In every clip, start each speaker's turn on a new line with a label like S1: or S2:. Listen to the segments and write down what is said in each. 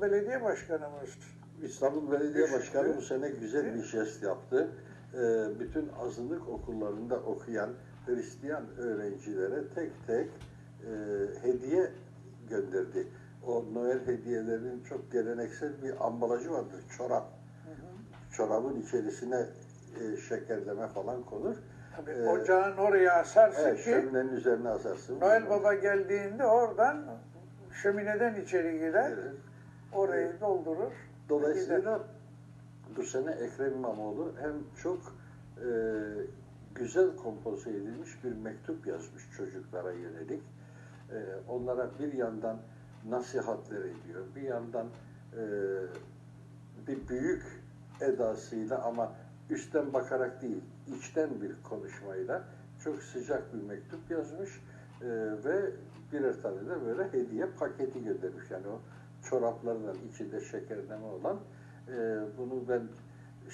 S1: belediye başkanımız
S2: İstanbul Belediye. Başkanı bu sene güzel bir jest yaptı. Ee, bütün azınlık okullarında okuyan Hristiyan öğrencilere tek tek e, hediye gönderdi. O Noel hediyelerinin çok geleneksel bir ambalajı vardır, çorap. Çorabın içerisine e, şekerleme falan konur.
S1: tabii
S2: Ee,
S1: ocağın oraya asarsın
S2: Evet,
S1: ki
S2: şöminenin üzerine asarsın.
S1: Noel Baba geldiğinde oradan şömineden içeri girer,
S2: Gelir.
S1: Orayı doldurur.
S2: Dolayısıyla bu sene Ekrem İmamoğlu hem çok e, güzel kompoze edilmiş bir mektup yazmış çocuklara yönelik. E, onlara bir yandan nasihatler ediyor, bir yandan e, bir büyük edasıyla ama üstten bakarak değil, içten bir konuşmayla çok sıcak bir mektup yazmış e, ve birer tane de böyle hediye paketi göndermiş. Yani o çoraplarından içinde şekerleme olan e, bunu ben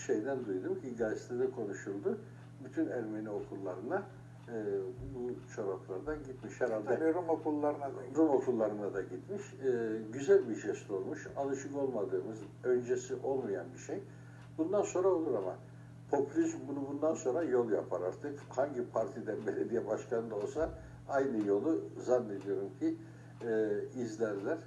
S2: şeyden duydum ki gazetede konuşuldu. Bütün Ermeni okullarına e, bu çoraplardan gitmiş herhalde.
S1: Tabii Rum okullarına da
S2: Rum okullarına da gitmiş. Ee, güzel bir jest olmuş. Alışık olmadığımız, öncesi olmayan bir şey. Bundan sonra olur ama popülizm bunu bundan sonra yol yapar artık. Hangi partiden belediye başkanı da olsa aynı yolu zannediyorum ki e, izlerler.